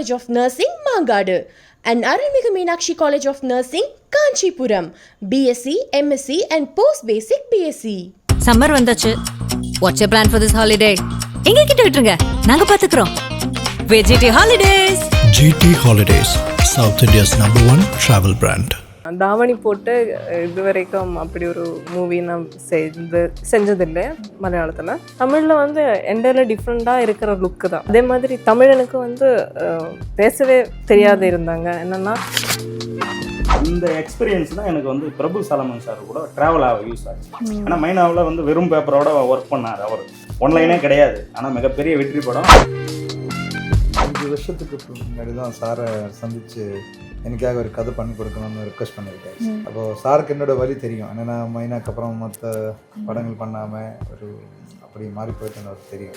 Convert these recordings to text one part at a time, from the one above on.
College of Nursing, Mangadu, and Aramika Meenakshi College of Nursing, Kanchipuram, BSc, MSc, and Post Basic BSc. Summer வந்தாச்சு what's plan for this holiday எங்க கிட்ட விட்டுருங்க நாங்க பாத்துக்கிறோம் வெஜிடி holidays GT Holidays, South India's number one travel brand. தாவணி போட்டு இது வரைக்கும் அப்படி ஒரு மூவி நான் செய்து செஞ்சதில்லை மலையாளத்தில். தமிழில் வந்து என்டையர்ல டிஃப்ரெண்ட்டாக இருக்கிற லுக்கு தான். அதே மாதிரி தமிழனுக்கு வந்து பேசவே தெரியாது இருந்தாங்க. என்னென்னா இந்த எக்ஸ்பீரியன்ஸ் தான் எனக்கு வந்து பிரபு சலமன் சார் கூட ட்ராவல் ஆக யூஸ் ஆச்சு. ஆனால் மைனாவில் வந்து வெறும் பேப்பரோட ஒர்க் பண்ணார் அவர். ஒன்லைனே கிடையாது. ஆனால் மிகப்பெரிய வெற்றி படம். அஞ்சு வருஷத்துக்கு முன்னாடி தான் சாரை சந்திச்சு எனக்காக ஒரு கதை பண்ணி கொடுக்கணும்னு ரிக்வஸ்ட் பண்ணியிருக்காரு. அப்போ சாருக்கு என்னோட வழி தெரியும். என்னன்னா மைனாக்கு அப்புறம் மற்ற படங்கள் பண்ணாமல் ஒரு அப்படி மாறி போயிட்டு அவருக்கு தெரியும்.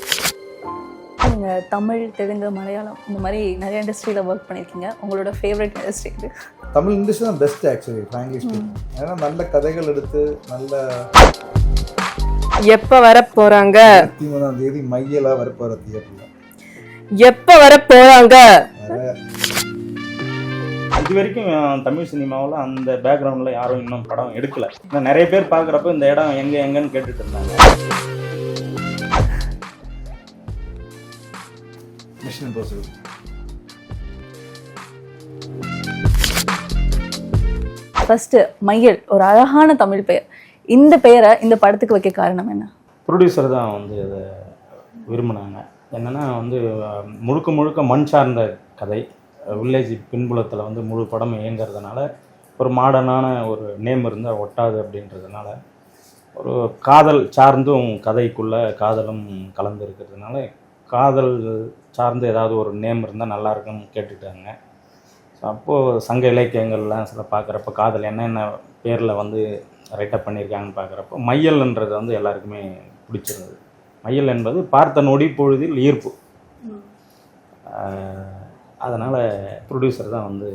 நீங்கள் தமிழ் தெலுங்கு மலையாளம் இந்த மாதிரி நிறைய இண்டஸ்ட்ரியில் ஒர்க் பண்ணியிருக்கீங்க. உங்களோட ஃபேவரட் இண்டஸ்ட்ரி இது தமிழ் இண்டஸ்ட்ரி தான் பெஸ்ட் ஆக்சுவலி ஃப்ராங்க்லி ஸ்பீக்கிங் ஏன்னா நல்ல கதைகள் எடுத்து நல்ல எப்போ வர போகிறாங்க இருபத்தி மூணாம் தேதி மையலாக வரப்போகிற தியேட்டரில் எப்போ வர போகிறாங்க இது வரைக்கும் தமிழ் சினிமாவில் அந்த பேக்ரவுண்டில் யாரும் இன்னும் படம் எடுக்கல. நிறைய பேர் பார்க்குறப்ப இந்த இடம் எங்கே எங்கன்னு கேட்டுட்டு இருந்தாங்க. மிஷன் இம்பாசிபிள் ஃபர்ஸ்ட் மையல் ஒரு அழகான தமிழ் பெயர். இந்த பெயரை இந்த படத்துக்கு வைக்க காரணம் என்ன? ப்ரொடியூசர் தான் வந்து இதை விரும்பினாங்க. என்னென்னா வந்து முழுக்க முழுக்க மண் சார்ந்த கதை. வில்லேஜ் பின்புலத்தில் வந்து முழு படம் இயங்குறதுனால ஒரு மாடர்னான ஒரு நேம் இருந்தால் ஒட்டாது அப்படின்றதுனால ஒரு காதல் சார்ந்தும் கதைக்குள்ளே காதலும் கலந்து இருக்கிறதுனால காதல் சார்ந்து ஏதாவது ஒரு நேம் இருந்தால் நல்லாயிருக்குன்னு கேட்டுட்டாங்க. ஸோ அப்போது சங்க இலக்கியங்கள்லாம் சில பார்க்குறப்ப காதல் என்னென்ன பேரில் வந்து ரைட்டப் பண்ணியிருக்காங்கன்னு பார்க்குறப்போ மையல்ன்றது வந்து எல்லாருக்குமே பிடிச்சிருந்தது. மையல் என்பது பார்த்த நொடி பொழுதில் ஈர்ப்பு. அதனால் ப்ரொடியூசர் தான் வந்து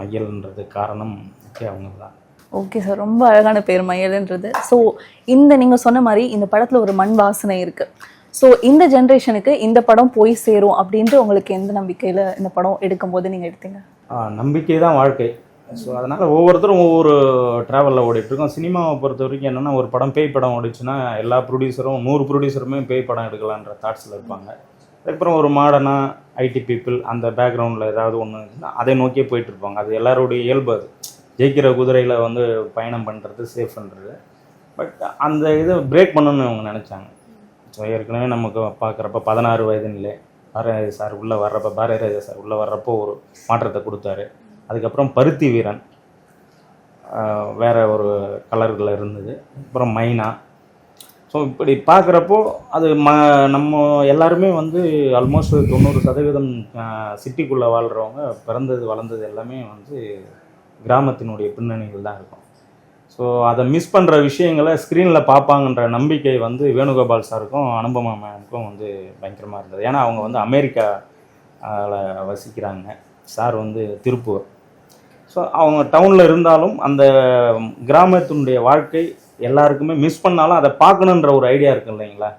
மையல்ன்றது காரணம் அவங்க தான் ஓகே சார் ரொம்ப அழகான பேர் மையல்ன்றது. ஸோ இந்த நீங்கள் சொன்ன மாதிரி இந்த படத்தில் ஒரு மண் வாசனை இருக்கு. ஸோ இந்த ஜென்ரேஷனுக்கு இந்த படம் போய் சேரும் அப்படின்ட்டு உங்களுக்கு எந்த நம்பிக்கையில் இந்த படம் எடுக்கும்போது நீங்கள் எடுத்தீங்க? நம்பிக்கை தான் வாழ்க்கை. ஸோ அதனால் ஒவ்வொருத்தரும் ஒவ்வொரு ட்ராவலில் ஓடிட்டுருக்கோம். சினிமாவை பொறுத்த வரைக்கும் என்னென்னா ஒரு படம் பேய் படம் ஓடிச்சுன்னா எல்லா ப்ரொடியூசரும் நூறு ப்ரொடியூசருமே பேய் படம் எடுக்கலான்ற தாட்ஸில் இருப்பாங்க. அதுக்கப்புறம் ஒரு மாடர்னாக ஐடி பீப்புள் அந்த பேக்ரவுண்டில் ஏதாவது ஒன்று இருந்துச்சுன்னா அதை நோக்கியே போயிட்டுருப்பாங்க. அது எல்லாருடைய இயல்பு அது. ஜெயிக்கிற குதிரையில் வந்து பயணம் பண்ணுறது சேஃப்ன்றது பட் அந்த இதை பிரேக் பண்ணணும்னு அவங்க நினச்சாங்க. ஸோ ஏற்கனவே நமக்கு பார்க்குறப்ப பதினாறு வயது நிலை. பாரதிராஜா சார் உள்ளே வர்றப்ப பாரதிராஜா சார் உள்ளே வர்றப்போ ஒரு மாற்றத்தை கொடுத்தாரு. அதுக்கப்புறம் பருத்தி வீரன். வேறு ஒரு கலரில் இருந்தது. அப்புறம் மைனா. ஸோ இப்படி பார்க்குறப்போ அது ம நம்ம எல்லாருமே வந்து ஆல்மோஸ்ட் தொண்ணூறு சதவீதம் சிட்டிக்குள்ளே வாழ்கிறவங்க பிறந்தது வளர்ந்தது எல்லாமே வந்து கிராமத்தினுடைய பின்னணிகள் தான் இருக்கும். ஸோ அதை மிஸ் பண்ணுற விஷயங்களை ஸ்க்ரீனில் பார்ப்பாங்கன்ற நம்பிக்கை வந்து வேணுகோபால் சாருக்கும் அனுபமா மேமுக்கும் வந்து பயங்கரமாக இருந்தது. ஏன்னா அவங்க வந்து அமெரிக்காவில் வசிக்கிறாங்க. சார் வந்து திருப்பூர். ஸோ அவங்க டவுனில் இருந்தாலும் அந்த கிராமத்தினுடைய வாழ்க்கை எல்லாருக்குமே மிஸ் பண்ணாலும் அதை பார்க்கணுன்ற ஒரு ஐடியா இருக்கு இல்லைங்களா?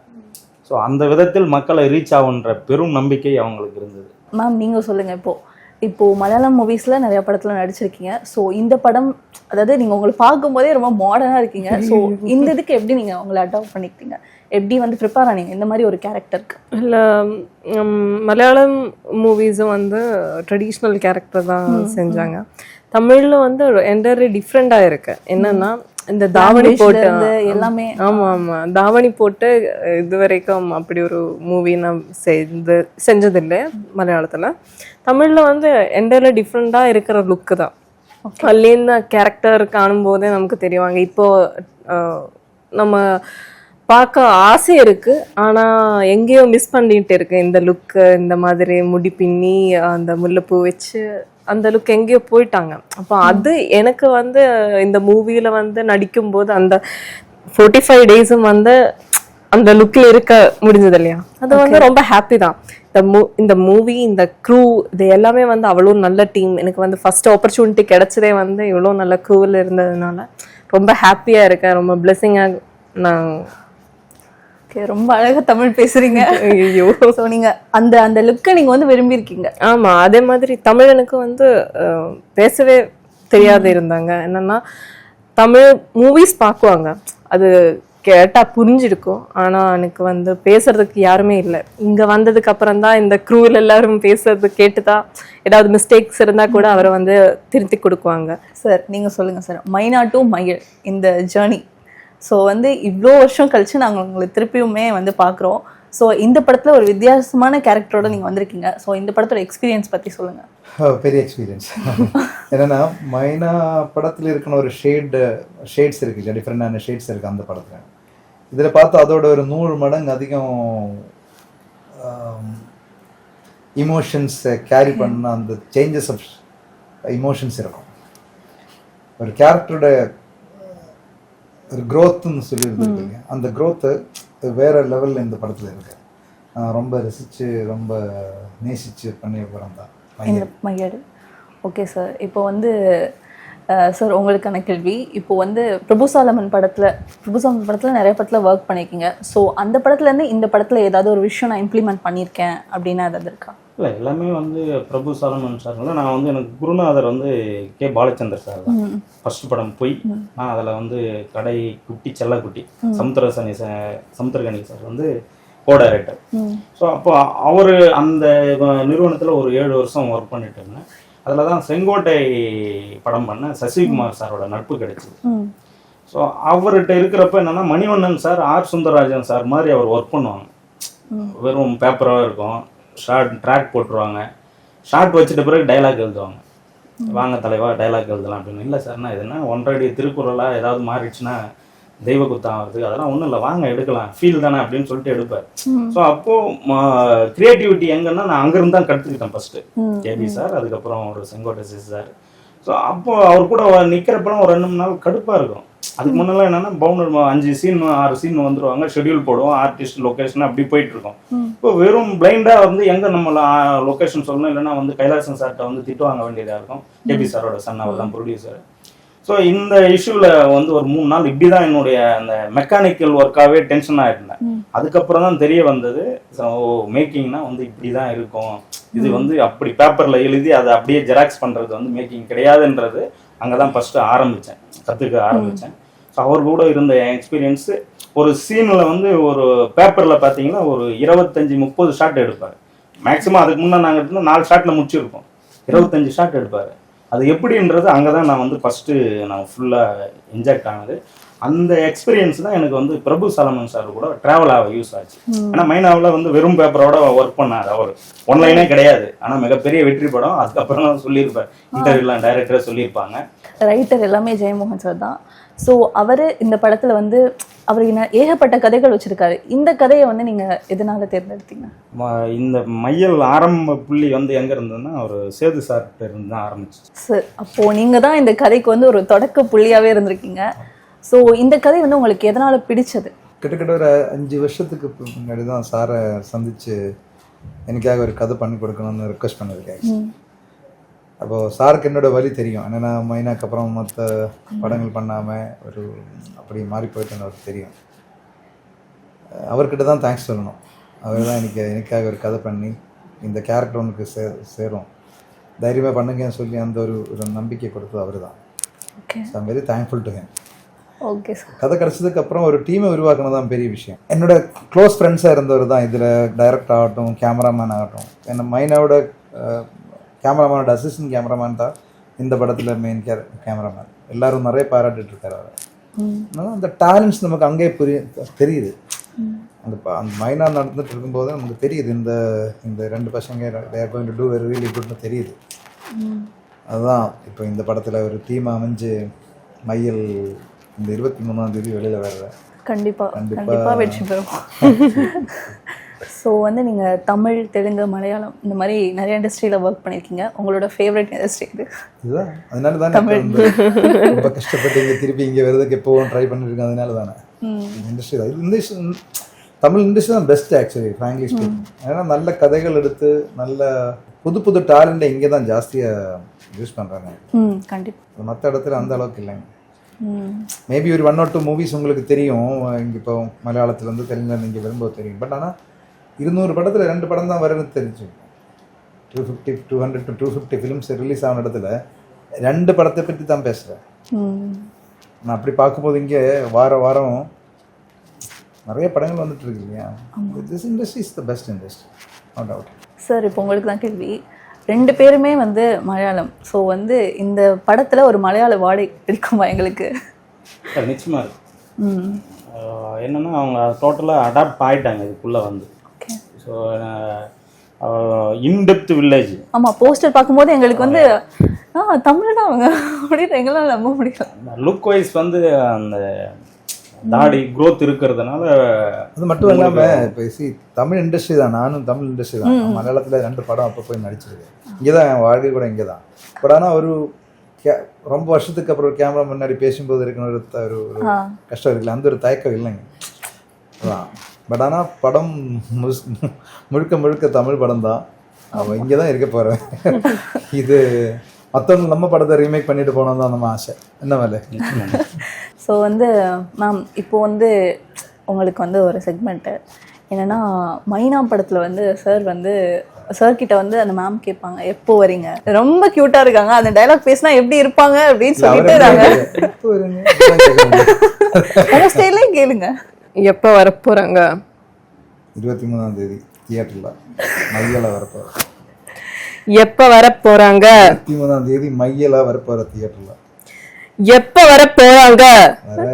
ஸோ அந்த விதத்தில் மக்களை ரீச் ஆகுன்ற பெரும் நம்பிக்கை அவங்களுக்கு இருந்தது. மேம் நீங்கள் சொல்லுங்கள் இப்போது இப்போ மலையாளம் மூவிஸில் நிறைய படத்தில் நடிச்சிருக்கீங்க. ஸோ இந்த படம் அதாவது நீங்கள் உங்களை பார்க்கும்போதே ரொம்ப மாடர்னாக இருக்கீங்க. ஸோ இந்த இதுக்கு எப்படி நீங்கள் உங்களை அடாப்ட் பண்ணிக்கிட்டீங்க? எப்படி வந்து ப்ரிப்பேர் ஆனீங்க? இந்த மாதிரி ஒரு கேரக்டருக்கு இல்லை மலையாளம் மூவிஸும் வந்து ட்ரெடிஷ்னல் கேரக்டர் தான் செஞ்சாங்க. தமிழில் வந்து என்டையர்லி டிஃப்ரெண்ட்டாக இருக்கு. என்னன்னா இந்த தாவணி போட்டு எல்லாமே ஆமா ஆமா. தாவணி போட்டு இது வரைக்கும் அப்படி ஒரு மூவி நான் செய்து செஞ்சதில்லை மலையாளத்துல. தமிழ்ல வந்து என்டையர்லி டிஃப்ரெண்டா இருக்கிற லுக்கு தான். அதுலேருந்து கேரக்டர் காணும்போதே நமக்கு தெரிவாங்க இப்போ நம்ம பார்க்க ஆசை இருக்கு. ஆனா எங்கேயோ மிஸ் பண்ணிட்டு இருக்கு. இந்த லுக்கு இந்த மாதிரி முடி பின்னி அந்த முல்லைப்பூ வச்சு அந்த லுக் எங்கேயோ போயிட்டாங்க. அப்போ அது எனக்கு வந்து இந்த மூவில வந்து நடிக்கும்போது அந்த ஃபோர்ட்டி ஃபைவ் டேஸும் வந்து அந்த லுக்கில் இருக்க முடிஞ்சது இல்லையா? அது வந்து ரொம்ப ஹாப்பி தான். இந்த மூ இந்த மூவி இந்த க்ரூ இது எல்லாமே வந்து அவ்வளோ நல்ல டீம் எனக்கு வந்து ஃபர்ஸ்ட் ஆப்பர்ச்சுனிட்டி கிடைச்சதே வந்து இவ்வளோ நல்ல க்ரூவில் இருந்ததுனால ரொம்ப ஹாப்பியாக இருக்கேன். ரொம்ப பிளெஸ்ஸிங்காக நான் ஓகே ரொம்ப அழகா தமிழ் பேசுறீங்க. ஐயோ ஸோ நீங்க அந்த அந்த லுக்கை நீங்க வந்து விரும்பியிருக்கீங்க. ஆமா அதே மாதிரி தமிழனுக்கு வந்து பேசவே தெரியாது இருந்தாங்க. என்னன்னா தமிழ் மூவிஸ் பார்க்குவாங்க. அது கேட்டா புரிஞ்சிருக்கும். ஆனா எனக்கு வந்து பேசுறதுக்கு யாருமே இல்லை. இங்க வந்ததுக்கு அப்புறம் தான் இந்த க்ரூவில் எல்லாரும் பேசுறது கேட்டுதான் ஏதாவது மிஸ்டேக்ஸ் இருந்தா கூட அவரை வந்து திருத்தி கொடுக்குவாங்க. சார் நீங்க சொல்லுங்க சார் மைனா டு மயில் இந்த ஜேர்னி ஸோ வந்து இவ்வளோ வருஷம் கழிச்சு நாங்கள் உங்களை திருப்பியுமே வந்து பார்க்குறோம் ஸோ இந்த படத்தில் ஒரு வித்தியாசமான கேரக்டரோட நீங்கள் வந்திருக்கீங்க. ஸோ இந்த படத்தோட எக்ஸ்பீரியன்ஸ் பற்றி சொல்லுங்கள் பெரிய எக்ஸ்பீரியன்ஸ் என்னன்னா மைனா படத்தில் இருக்கிற ஒரு ஷேடு ஷேட்ஸ் இருக்கு. டிஃப்ரெண்டான ஷேட்ஸ் இருக்குது அந்த படத்தில். இதில் பார்த்து அதோட ஒரு நூறு மடங்கு அதிகம் இமோஷன்ஸை கேரி பண்ண அந்த சேஞ்சஸ் ஆஃப் இமோஷன்ஸ் இருக்கும். ஒரு கேரக்டரோட ஒரு growthன்னு சொல்லி இல்லையா அந்த growth வேற லெவலில் இந்த படத்தில் இருக்கு. ரொம்ப ரசித்து ரொம்ப நேசித்து பண்ணிய படம் தான். மையடு ஓகே சார் இப்போ வந்து சார் உங்களுக்கான கேள்வி. இப்போ வந்து பிரபுசாலமன் படத்துல பிரபுசாலமன் படத்துல நிறைய படத்துல ஒர்க் பண்ணியிருக்கீங்க ஸோ அந்த படத்துல இருந்து இந்த படத்துல ஏதாவது ஒரு விஷயம் நான் இம்ப்ளிமெண்ட் பண்ணியிருக்கேன் அப்படின்னா ஏதாவது இருக்கா? இல்லை எல்லாமே வந்து பிரபு சாலமன் சார் இல்லை நான் வந்து எனக்கு குருநாதர் வந்து கே. பாலச்சந்தர் சார் தான். ஃபர்ஸ்ட் படம் பொய் நான் அதில் வந்து கடை குட்டி செல்லக்குட்டி சமுத்திரசனி சார் சமுத்திரகனி சார் வந்து கோ டைரக்டர் ஸோ அப்போ அவர் அந்த நிறுவனத்தில் ஒரு ஏழு வருஷம் ஒர்க் பண்ணிட்டு இருந்தேன். அதில் தான் செங்கோட்டை படம் பண்ண சசிகுமார் சாரோட நட்பு கிடைச்சிது. ஸோ அவர்கிட்ட இருக்கிறப்ப என்னன்னா Manivannan sir R. Sundarrajan sir மாதிரி அவர் ஒர்க் பண்ணுவாங்க. வெறும் பேப்பராக இருக்கும். ஷார்ட் ட்ராக் போட்டுருவாங்க. ஷார்ட் வச்சுட்ட பிறகு டைலாக் எழுதுவாங்க. வாங்க தலைவா டைலாக் எழுதலாம் அப்படின்னு. இல்லை சார்னா இதுனா ஒன்றரை திருக்குறளாக ஏதாவது மாறிடுச்சுன்னா தெய்வ குத்தம் வருது அதெல்லாம் ஒன்றும் இல்லை. வாங்க எடுக்கலாம். ஃபீல் தானே அப்படின்னு சொல்லிட்டு எடுப்பார் ஸோ அப்போது க்ரியேட்டிவிட்டி எங்கன்னா நான் அங்கேருந்து தான் கற்றுக்கிட்டேன் ஃபஸ்ட்டு கேபி சார் அதுக்கப்புறம் ஒரு செங்கோட்டை சிஸ் சார் ஸோ அப்போ அவர் கூட நிற்கிறப்பெல்லாம் ஒரு ரெண்டு மூணு நாள் கடுப்பாக இருக்கும். அதுக்கு முன்னெல்லாம் என்னன்னா பவுண்டர் அஞ்சு சீன் ஆறு சீன் வந்துருவாங்க. ஷெட்யூல் போடுவோம் ஆர்டிஸ்ட் லொகேஷன் அப்படி போயிட்டு இருக்கோம் இப்போ வெறும் பிளைண்டாக வந்து எங்கே நம்ம லொகேஷன் சொல்லணும் இல்லைன்னா வந்து கைலாசன் சார்கிட்ட வந்து திட்டு வாங்க வேண்டியதாக இருக்கும். கேபி சாரோட சன் அவர் தான் ப்ரொடியூசர் ஸோ இந்த இஷ்யூவில் வந்து ஒரு மூணு நாள் இப்படி தான் என்னுடைய அந்த மெக்கானிக்கல் ஒர்க்காகவே டென்ஷனாக இருந்தேன் அதுக்கப்புறம் தான் தெரிய வந்தது ஸோ மேக்கிங்னா வந்து இப்படி தான் இருக்கும். இது வந்து அப்படி பேப்பரில் எழுதி அதை அப்படியே ஜெராக்ஸ் பண்ணுறது வந்து மேக்கிங் கிடையாதுன்றது அங்கே தான் ஃபஸ்ட்டு ஆரம்பித்தேன் கற்றுக்க ஆரம்பித்தேன் அவர் கூட இருந்த எக்ஸ்பீரியன்ஸு ஒரு சீனில் வந்து ஒரு பேப்பரில் பார்த்தீங்கன்னா ஒரு இருபத்தஞ்சி முப்பது ஷாட் எடுப்பார். மேக்ஸிமம் அதுக்கு முன்னே நாங்கள் இருந்தால் நாலு ஷாட்டில் முடிச்சிருப்போம். இருபத்தஞ்சு ஷாட் எடுப்பார். அது எப்படின்றது அங்கே தான் நான் வந்து ஃபஸ்ட்டு நான் ஃபுல்லாக இன்ஜெக்ட் ஆனது. அந்த எக்ஸ்பீரியன்ஸ் தான் எனக்கு வந்து பிரபு சலமன் சார் கூட ட்ராவல் ஆக யூஸ் ஆச்சு. ஏன்னா மைனாவில் வந்து வெறும் பேப்பரோட ஒர்க் பண்ணார் அவர். ஒன்லைனே கிடையாது. ஆனால் மிகப்பெரிய வெற்றி படம். அதுக்கப்புறம் தான் சொல்லியிருப்பார். இன்டர்வியூலாம் டைரக்டராக சொல்லியிருப்பாங்க. ரைட்டர் எல்லாமே ஜெயமோகன் சார் தான். ஸோ அவர் இந்த படத்துல வந்து அவர் என்ன- ஏகப்பட்ட கதைகள் வச்சிருக்காரு. இந்த கதையை வந்து நீங்க எதனால தேர்ந்தெடுத்தீங்க? இந்த மையல் ஆரம்ப புள்ளி வந்து எங்கே இருந்ததுன்னா ஒரு சேது சார்கிட்ட இருந்து தான் ஆரம்பிச்சு சார் அப்போ நீங்க தான் இந்த கதைக்கு வந்து ஒரு தொடக்க புள்ளியாவே இருந்திருக்கீங்க. ஸோ இந்த கதை வந்து உங்களுக்கு எதனால பிடிச்சது? கிட்டத்தட்ட ஒரு அஞ்சு வருஷத்துக்கு முன்னாடி தான் சாரை சந்திச்சு எனக்காக ஒரு கதை பண்ணி கொடுக்கணும்னு ரெக்வஸ்ட் பண்ணியிருக்காங்க அப்போது சாருக்கு என்னோட வழி தெரியும். என்னென்னா மைனாக்கு அப்புறம் மற்ற படங்கள் பண்ணாமல் ஒரு அப்படி மாறி போயிட்டுன்னு அவருக்கு தெரியும். அவர்கிட்ட தான் தேங்க்ஸ் சொல்லணும். அவர் தான் எனக்கு எனக்காக ஒரு கதை பண்ணி இந்த கேரக்டர் உனக்கு சே சேரும். தைரியமாக பண்ணுங்கன்னு சொல்லி அந்த ஒரு ஒரு நம்பிக்கை கொடுத்தது அவர் தான். So I'm very thankful to him okay sir கதை கிடைச்சதுக்கு அப்புறம் ஒரு டீமை உருவாக்குனது தான் பெரிய விஷயம். என்னோட க்ளோஸ் ஃப்ரெண்ட்ஸாக இருந்தவர் தான். இதில் டைரக்டர் ஆகட்டும் கேமராமேன் ஆகட்டும். என்ன மைனாவோட கேமராமேனோட அசிஸ்டன்ட் கேமராமேன் தான் இந்த படத்தில் மெயின் கேர கேமராமேன் எல்லாரும் நிறைய பாராட்டிட்டு இருக்காரு அவர். அதனால அந்த டேலண்ட்ஸ் நமக்கு அங்கேயே புரிய தெரியுது. அந்த அந்த மைனா நடந்துட்டு இருக்கும்போது நமக்கு தெரியுது. இந்த இந்த ரெண்டு பசங்க they're going to do very really குட்னு தெரியுது. அதுதான் இப்போ இந்த படத்தில் ஒரு டீம் அமைஞ்சு மையல் இந்த இருபத்தி மூணாம் தேதி வெளியில் வர்ற. கண்டிப்பா. கண்டிப்பா. கண்டிப்பா வெற்றி பெறும். ஸோ வந்து நீங்க தமிழ் தெலுங்கு மலையாளம் இந்த மாதிரி நிறைய இண்டஸ்ட்ரியில ஒர்க் பண்ணியிருக்கீங்க உங்களோட ஃபேவரட் இண்டஸ்ட்ரி இது இதுதான். அதனால தானே வந்து ரொம்ப கஷ்டப்பட்டு இங்கே திருப்பி இங்கே வருதுக்கு எப்போவும் ட்ரை பண்ணிருக்கேன். அதனால தானே இண்டஸ்ட்ரி தான். இண்டஸ்ட்ரி தமிழ் இண்டஸ்ட்ரி தான் பெஸ்ட் ஆக்சுவலி ஃப்ராங்க்லி ஸ்பீக்கிங் ஏன்னா நல்ல கதைகள் எடுத்து நல்ல புது புது டேலண்ட்டை இங்கே தான் ஜாஸ்தியாக யூஸ் பண்ணுறாங்க ம் கண்டிப்பா. மற்ற இடத்துல அந்த அளவுக்கு இல்லைங்க. மேபி ஒரு ஒன் ஆர் டூ மூவிஸ் உங்களுக்கு தெரியும். இங்கே இப்போ மலையாளத்துலேருந்து தெலுங்குல இங்கே வரும்போது தெரியும். பட் ஆனால் இருநூறு படத்தில் ரெண்டு படம் தான் வரும்னு தெரிஞ்சு. Two fifty two hundred to two fifty films release ஆன இடத்துல ரெண்டு படத்தை பற்றி தான் பேசுகிறேன் நான் அப்படி பார்க்கும்போது இங்கே வார வாரம் நிறைய படங்கள் வந்துட்டு இருக்கு இல்லையா? This industry is the best industry no doubt sir இப்போ உங்களுக்கு தான் கேள்வி. ரெண்டு பேருமே வந்து மலையாளம். ஸோ வந்து இந்த படத்துல ஒரு மலையாள வாடை இருக்குமா எங்களுக்கு? நிச்சயமாக இருக்கு. என்னன்னா அவங்க டோட்டலாக அடாப்ட் ஆயிட்டாங்க இதுக்குள்ளே வந்து. ஸோ இன்டெப்த் வில்லேஜ் ஆமா போஸ்டர் பார்க்கும்போது எங்களுக்கு வந்து ஆ தமிழ்னா அவங்க. அப்படின்னு எங்களால் நம்ப முடியல. லுக் வைஸ் வந்து அந்த தாடி growth இருக்கிறதுனால அது மட்டும் இல்லாமல் இப்போ சி தமிழ் இண்டஸ்ட்ரி தான். நானும் தமிழ் இண்டஸ்ட்ரி தான். மலையாளத்தில் ரெண்டு படம் அப்போ போய் நடிச்சிருக்கேன் இங்கே தான் என் வாழ்க்கை கூட இங்கே தான் பட் ஆனால் ஒரு கே ரொம்ப வருஷத்துக்கு அப்புறம் கேமரா முன்னாடி பேசும்போது இருக்கிற ஒரு. கஷ்டம் இருக்குல்ல. அந்த ஒரு தயக்கம் இல்லைங்க. அதான். பட் ஆனால் படம் முழுக்க முழுக்க தமிழ் படம் தான் அவன் இங்கே தான் இருக்க போகிறேன் இது மற்றவங்க நம்ம படத்தை ரீமேக் பண்ணிட்டு போனோம் தான் நம்ம ஆசை. என்ன வேலை? ஸோ வந்து மேம் இப்போ வந்து உங்களுக்கு வந்து ஒரு செக்மெண்ட்டு என்னன்னா மைனா படத்தில் வந்து சார் வந்து சார் கிட்ட வந்து அந்த மேம் கேட்பாங்க எப்போ வரீங்க? ரொம்ப க்யூட்டாக இருக்காங்க. அந்த டைலாக் பேசினா எப்படி இருப்பாங்க அப்படின்னு சொல்லிட்டு ஸ்டைலே கேளுங்க. எப்போ வரப்போகிறாங்க இருபத்தி மூணாம் தேதி தியேட்டரில் மையல வரப்போகிற எப்போ வரப்போகிறாங்க இருபத்தி மூணாம் தேதி மையல வரப்போகிற தியேட்டரில் எப்போ வரப்போகிறாங்க வர.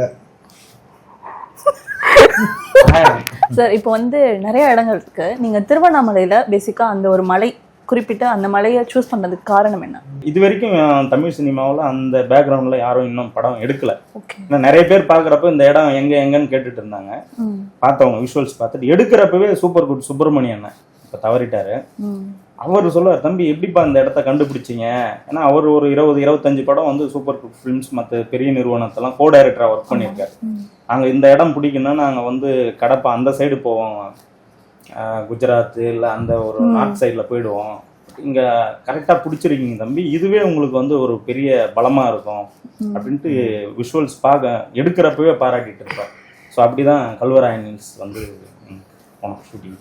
சார் இப்போ வந்து நிறைய இடங்கள் இருக்கு. நீங்க திருவண்ணாமலையில பேசிக்கா அந்த ஒரு மலை குறிப்பிட்ட அந்த மலையை சூஸ் பண்ணதுக்கு காரணம் என்ன? இது வரைக்கும் தமிழ் சினிமாவில் அந்த பேக்ரவுண்டில் யாரும் இன்னும் படம் எடுக்கல. ஏன்னா நிறைய பேர் பார்க்குறப்ப இந்த இடம் எங்க எங்கன்னு கேட்டுட்டு இருந்தாங்க. பார்த்தவங்க விஷுவல்ஸ் பார்த்துட்டு எடுக்கிறப்பவே சூப்பர் குட் சுப்பிரமணியன் இப்போ தவறிட்டாரு. அவர் சொல்லுவார் தம்பி எப்படிப்பா இந்த இடத்த கண்டுபிடிச்சீங்க? ஏன்னா அவர் ஒரு இருபது இருபத்தஞ்சு படம் வந்து சூப்பர் குட் ஃபிலிம்ஸ் மற்ற பெரிய நிறுவனத்தெல்லாம் கோ டைரக்டராக ஒர்க் பண்ணியிருக்காரு. நாங்கள் இந்த இடம் பிடிக்குன்னா நாங்கள் வந்து கடப்பா அந்த சைடு போவோம். ஆஹ் குஜராத் இல்லை அந்த ஒரு நார்த் சைடில் போயிடுவோம். இங்கே கரெக்டாக பிடிச்சிருக்கீங்க தம்பி. இதுவே உங்களுக்கு வந்து ஒரு பெரிய பலமாக இருக்கும் அப்படின்ட்டு விஷுவல்ஸ் பார்க்க எடுக்கிறப்பவே பாராட்டிட்டு இருப்பார் ஸோ அப்படி தான் கல்வராயன்ஸ் வந்து போனோம் ஷூட்டிங்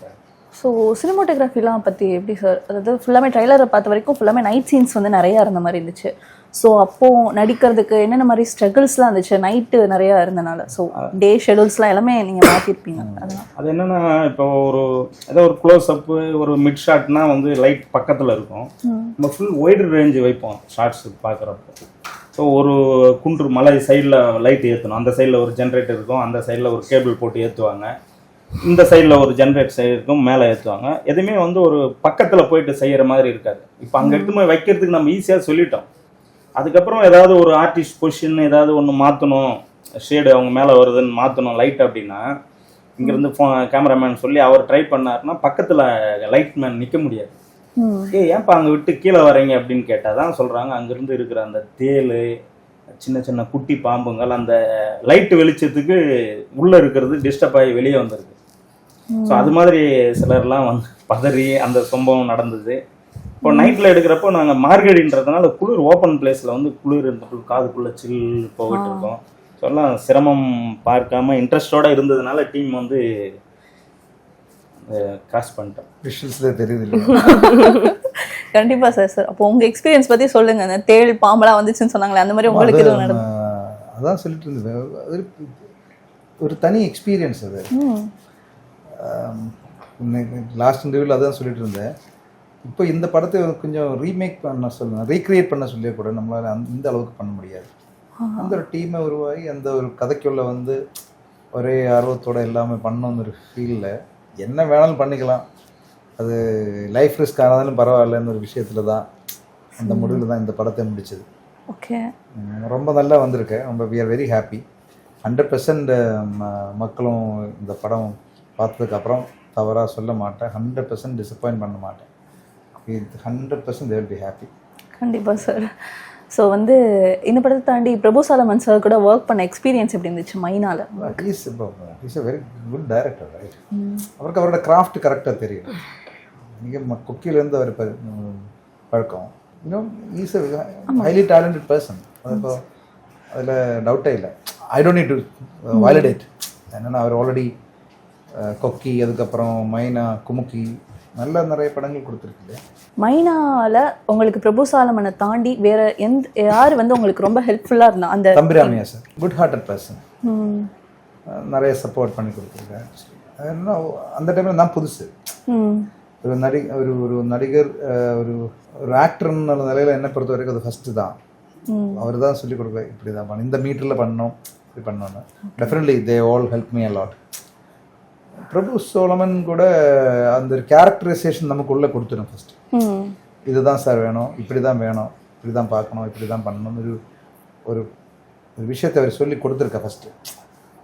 ஸோ சினிமோட்டோகிராஃபிலாம் பற்றி எப்படி சார் அதாவது ஃபுல்லாமே ட்ரைலரை பார்த்த வரைக்கும் ஃபுல்லாமே நைட் சீன்ஸ் வந்து நிறையா இருந்த மாதிரி இருந்துச்சு. ஸோ அப்போ நடிக்கிறதுக்கு என்னென்ன மாதிரி ஸ்ட்ரகிள்ஸ்லாம் இருந்துச்சு? நைட்டு நிறையா இருந்தனால. ஸோ டே ஷெடியூல்ஸ்லாம் எல்லாமே நீங்கள் மாற்றிருப்பீங்க அதெல்லாம் அது என்னன்னா இப்போ ஒரு ஏதோ ஒரு க்ளோஸ் அப் ஒரு மிட் ஷாட்னா வந்து லைட் பக்கத்தில் இருக்கும். நம்ம ஃபுல் ஒய்டு ரேஞ்சு வைப்போம் ஷார்ட்ஸ் பார்க்குறப்போ. ஸோ ஒரு குன்று மலை சைடில் லைட் ஏற்றணும் அந்த சைடில் ஒரு ஜென்ரேட்டர் இருக்கும் அந்த சைடில் ஒரு கேபிள் போட்டு ஏற்றுவாங்க இந்த சைடில் ஒரு ஜென்ரேட் சைடு இருக்கும் மேலே ஏற்றுவாங்க எதுவுமே வந்து ஒரு பக்கத்தில் போயிட்டு செய்கிற மாதிரி இருக்காது. இப்போ அங்கே எடுத்து போய் வைக்கிறதுக்கு நம்ம ஈஸியாக சொல்லிட்டோம். அதுக்கப்புறம் ஏதாவது ஒரு ஆர்டிஸ்ட் பொசிஷன் ஏதாவது ஒன்று மாற்றணும் ஷேடு அவங்க மேலே வருதுன்னு மாற்றணும் லைட் அப்படின்னா இங்கேருந்து ஃபோ கேமராமேன் சொல்லி அவர் ட்ரை பண்ணாருன்னா பக்கத்தில் லைட் மேன் நிற்க முடியாது ஏ ஏன்ப்பா அங்கே விட்டு கீழே வரீங்க அப்படின்னு கேட்டால் தான் சொல்கிறாங்க அங்கேருந்து இருக்கிற அந்த தேள் சின்ன சின்ன குட்டி பாம்புங்கள் அந்த லைட் வெளிச்சத்துக்கு உள்ளே இருக்கிறது டிஸ்டர்ப் ஆகி வெளியே வந்திருக்கு. ஸோ அது மாதிரி சிலர்லாம் வந்து பதறி அந்த சம்பவம் நடந்தது. இப்போ நைட்டில் எடுக்கிறப்போ நாங்கள் மார்கழின்றதுனால குளிர் ஓப்பன் பிளேஸில் வந்து குளிர் இருந்துட்டு காதுக்குள்ளே சில் போயிட்டு இருக்கோம். ஸோ எல்லாம் சிரமம் பார்க்காம இன்ட்ரெஸ்டோட இருந்ததுனால டீம் வந்து கிராஸ் பண்ணிட்டோம். விஷுவல்ஸில் தெரியுது இல்லையா கண்டிப்பாக சார் சார் அப்போ உங்கள் எக்ஸ்பீரியன்ஸ் பற்றி சொல்லுங்கள் அந்த தேள் பாம்பெல்லாம் வந்துச்சுன்னு சொன்னாங்களே அந்த மாதிரி உங்களுக்கு எதுவும் நடந்து அதான் சொல்லிட்டு இருந்தது அது ஒரு தனி எக்ஸ்பீரியன்ஸ் அது. லாஸ்ட் இன்டர்வியூவில் அதான் சொல்லிட்டு இருந்தேன். இப்போ இந்த படத்தை கொஞ்சம் ரீமேக் பண்ண சொல்லுங்க ரீக்ரியேட் பண்ண சொல்லியே கூட நம்மளால அந்த இந்த அளவுக்கு பண்ண முடியாது. அந்த ஒரு டீமை உருவாகி அந்த ஒரு கதைக்குள்ள வந்து ஒரே ஆர்வத்தோட எல்லாமே பண்ணோன்னு ஒரு ஃபீலில் என்ன வேணாலும் பண்ணிக்கலாம். அது லைஃப் ரிஸ்க் ஆனாலும் பரவாயில்லன்னு ஒரு விஷயத்தில் தான் அந்த முடிவில் தான் இந்த படத்தை முடிச்சது. ஓகே. ரொம்ப நல்லா வந்திருக்கு. ரொம்ப we are very happy hundred percent மக்களும் இந்த படம் பார்த்ததுக்கப்புறம் தவறாக சொல்ல மாட்டேன். ஹண்ட்ரட் பர்சன்ட் டிசப்பாயின்ட் பண்ண மாட்டேன். இது hundred percent they'll be happy கண்டிப்பாக சார் ஸோ வந்து இந்த படத்தை தாண்டி பிரபு சாலமன் சார் கூட ஒர்க் பண்ண எக்ஸ்பீரியன்ஸ் எப்படி இருந்துச்சு மைனால? Is is a very good director right அவருக்கு அவரோட கிராஃப்ட் கரெக்டாக தெரியும். மிக குக்கிலேருந்து அவர் பழக்கம். இன்னும் is a highly talented person அது இப்போ அதில் டவுட்டே இல்லை. I don't need to validate என்னென்னா அவர் ஆல்ரெடி கொக்கி அதுக்கப்புறம் மைனா குமுக்கி நல்ல நிறைய படங்கள் கொடுத்துருக்கு இல்லையா மைனால உங்களுக்கு பிரபு சாலமனை தாண்டி வேற எந்த யார் வந்து உங்களுக்கு ரொம்ப ஹெல்ப்ஃபுல்லா இருந்தா? அந்த Thambi Ramaiah sir. Good hearted person. நிறைய சப்போர்ட் பண்ணி கொடுத்துருக்கேன் அந்த டைமில் நான் புதுசு. ஒரு நடி ஒரு ஒரு நடிகர் ஒரு ஒரு ஆக்டர்ன்ற நிலையில் என்ன பொறுத்த வரைக்கும் அது ஃபஸ்ட்டு தான். அவர் தான் சொல்லிக் கொடுப்பேன் இப்படி தான் பண்ணணும் இந்த மீட்டரில் பண்ணணும் இப்படி பண்ணோன்னு definitely they all help me a lot Prabhu Solomon கூட அந்த கேரக்டரைசேஷன் நமக்குள்ளே கொடுத்துடும் ஃபஸ்ட்டு ம். இதுதான் சார் வேணும் இப்படி தான் வேணும் இப்படி தான் பார்க்கணும் இப்படி தான் பண்ணணும். ஒரு ஒரு ஒரு விஷயத்தை அவர் சொல்லி கொடுத்துருக்க ஃபஸ்ட்டு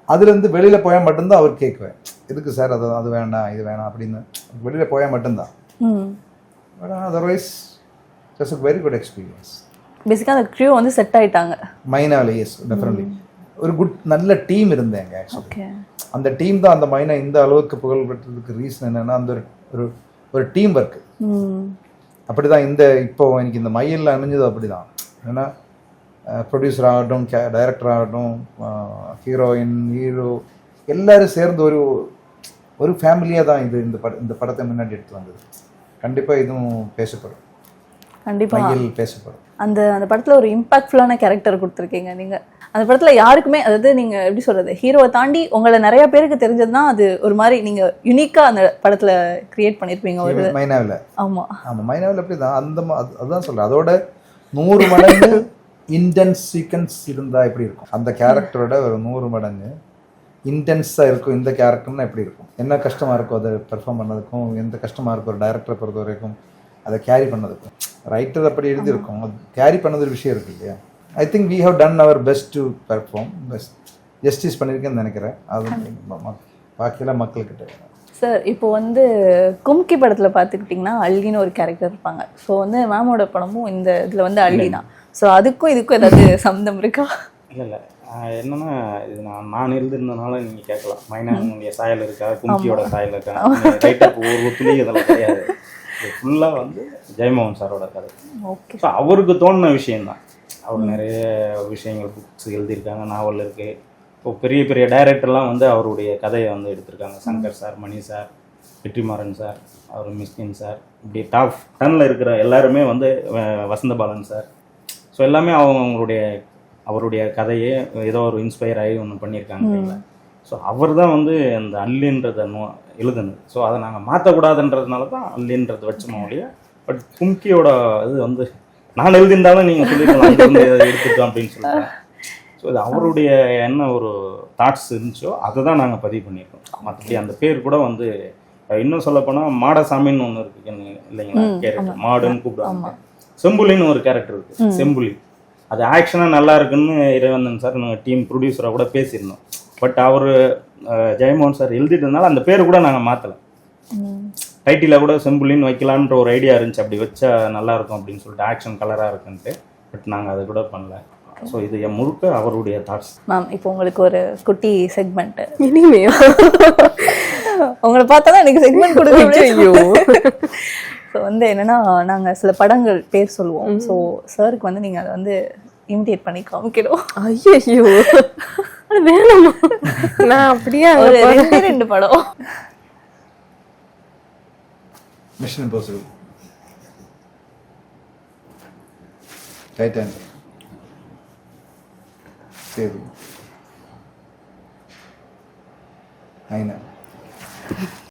அதுலேருந்து வெளியில் போயால் மட்டும்தான் அவர் கேட்குவேன். எதுக்கு சார் அது அது வேண்டாம் இது வேணாம் அப்படின்னு. வெளியில் போயால் மட்டும்தான். Otherwise just very good experience பேசிக்கா அந்த க்ரியூ வந்து செட் ஆயிட்டாங்க. மைனாவில் எஸ் டெஃபினெட்லி ஒரு குட் நல்ல டீம் இருந்தேங்க ஆக்சுவலி அந்த டீம் தான் அந்த மைனா இந்த அளவுக்கு புகழ் பெற்றதுக்கு ரீசன் என்னன்னா அந்த ஒரு- ஒரு டீம் ஒர்க் ம். அப்படிதான் இந்த இப்போ எனக்கு இந்த மையல்ல அமைஞ்சது அப்படிதான். ஏன்னா ப்ரொடியூசர் ஆகட்டும் கே டைரக்டர் ஆகட்டும் ஹீரோயின் ஹீரோ எல்லாரும் சேர்ந்து ஒரு ஒரு ஃபேமிலியாக தான் இது இந்த பட இந்த படத்தை முன்னாடி எடுத்து வந்தது. கண்டிப்பாக இதுவும் பேசப்படும். கண்டிப்பா. மையல் பேசப்படும். அந்த அந்த படத்துல ஒரு இம்பாக்ட்ஃபுல்லான கேரக்டர் கொடுத்துருக்கீங்க நீங்க. அந்த படத்துல யாருக்குமே அதாவது நீங்க எப்படி சொல்றது ஹீரோவை தாண்டி உங்களை நிறைய பேருக்கு தெரிஞ்சதுன்னா அது ஒரு மாதிரி நீங்க யுனிக்கா அந்த படத்துல கிரியேட் பண்ணிருப்பீங்க ஒரு மைனாவில் ஆமா. ஆமாம் மைனாவில் அப்படி தான் அந்த அதுதான் சொல்கிறேன் அதோட நூறு மடங்கு இன்டென்ஸ் சீக்வன்ஸ் இருந்தால் எப்படி இருக்கும்? அந்த கேரக்டரோட ஒரு நூறு மடங்கு இன்டென்ஸாக இருக்கும் இந்த கேரக்டர்னா எப்படி இருக்கும்? என்ன கஷ்டமாக இருக்கும் அதை பெர்ஃபார்ம் பண்ணதுக்கும் எந்த கஷ்டமாக இருக்கும் ஒரு டைரக்டரை பொறுத்த வரைக்கும் அதை கேரி பண்ணதுக்கும். ரைட்டர் அப்படி எழுதியிருக்கும். அது கேரி பண்ணது ஒரு விஷயம் இருக்கு இல்லையா? I think we have done our best to perform best justice பண்ணியிருக்கேன்னு நினைக்கிறேன். அது பாக்கியெல்லாம் மக்கள்கிட்ட. சார் இப்போ வந்து கும்கி படத்துல பார்த்துக்கிட்டிங்கன்னா அள்ளின்னு ஒரு கேரக்டர் இருப்பாங்க. ஸோ வந்து மேமோட படமும் இந்த இதுல வந்து அள்ளி தான். ஸோ அதுக்கும் இதுக்கும் ஏதாவது சம்மந்தம் இருக்கா? இல்லை இல்லை. என்னன்னா இது நான் நான் எழுதிருந்தனால நீங்கள் கேட்கலாம். மைனானுடைய சாயல் இருக்கா? கும்கியோட சாயல் இருக்கா? ரைட்டப் ஒரு துளி இதெல்லாம் கிடையாது. ஃபுல்லாக வந்து ஜெயமோகன் சாரோட கதை. ஓகே ஸோ அவருக்கு தோணுன விஷயம்தான். அவர் நிறைய விஷயங்கள் புக்ஸ் எழுதியிருக்காங்க நாவல் இருக்குது இப்போ பெரிய பெரிய டைரக்டர்லாம் வந்து அவருடைய கதையை வந்து எடுத்திருக்காங்க. Shankar sir Mani sir Vetrimaaran sir அவர் மிஸ்கின் சார். இப்படி டாப் டன்னில் இருக்கிற எல்லாருமே வந்து வசந்தபாலன் சார். ஸோ எல்லாமே அவங்க அவங்களுடைய அவருடைய கதையே ஏதோ ஒரு இன்ஸ்பயர் ஆகி ஒன்று பண்ணியிருக்காங்க ஸோ அவர் தான் வந்து அந்த அல்லின்றதை நோ எழுதுனது. ஸோ அதை நாங்கள் மாற்றக்கூடாதுன்றதுனால தான் அல்லின்றது வச்சோம் ஒழிய பட் கும்கியோட இது வந்து நான் எழுதியிருந்தாலும் நீங்கள் சொல்லிருக்கலாம் எடுத்துட்டோம் அப்படின்னு சொல்லிட்டு ஸோ இது அவருடைய என்ன ஒரு தாட்ஸ் இருந்துச்சோ அதை தான் நாங்கள் பதிவு பண்ணியிருக்கோம். மற்றபடி அந்த பேர் கூட வந்து இன்னும் சொல்லப்போனால் மாடசாமின்னு ஒன்று இருக்கு இல்லைங்களா? கேரக்டர் மாடுன்னு கூப்பிடுவாங்க. செம்புலின்னு ஒரு கேரக்டர் இருக்கு செம்புலி. அது ஆக்ஷனாக நல்லா இருக்குன்னு இறைவந்தன் சார் நாங்கள் டீம் ப்ரொடியூசராக கூட பேசியிருந்தோம். பட் அவர் ஜெயமோகன் சார் எழுதிட்டதுனால அந்த பேர் கூட நாங்கள் மாற்றலை டைட்டில் கூட செம்புலின்னு வைக்கலான்ற ஒரு ஐடியா இருந்துச்சு. அப்படி வச்சா நல்லா இருக்கும் அப்படின்னு சொல்லிட்டு ஆக்ஷன் கலராக இருக்குன்ட்டு. பட் நாங்கள் அது கூட பண்ணல. ஸோ இது என் முழுக்க அவருடைய தாட்ஸ் மேம் இப்போ உங்களுக்கு ஒரு குட்டி செக்மெண்ட் இனிமையா உங்களை பார்த்தா தான் எனக்கு செக்மெண்ட் கொடுக்க ஐயோ. ஸோ வந்து என்னன்னா நாங்க சில படங்கள் பேர் சொல்லுவோம். ஸோ சாருக்கு வந்து நீங்க அதை வந்து இமிடேட் பண்ணி காமிக்கணும். ஐயோ வேணாமா? நான் அப்படியே ஒரு ரெண்டு படம். மிஷன் இம்பாசிபிள் டைட்டானிக் சரி ஐநா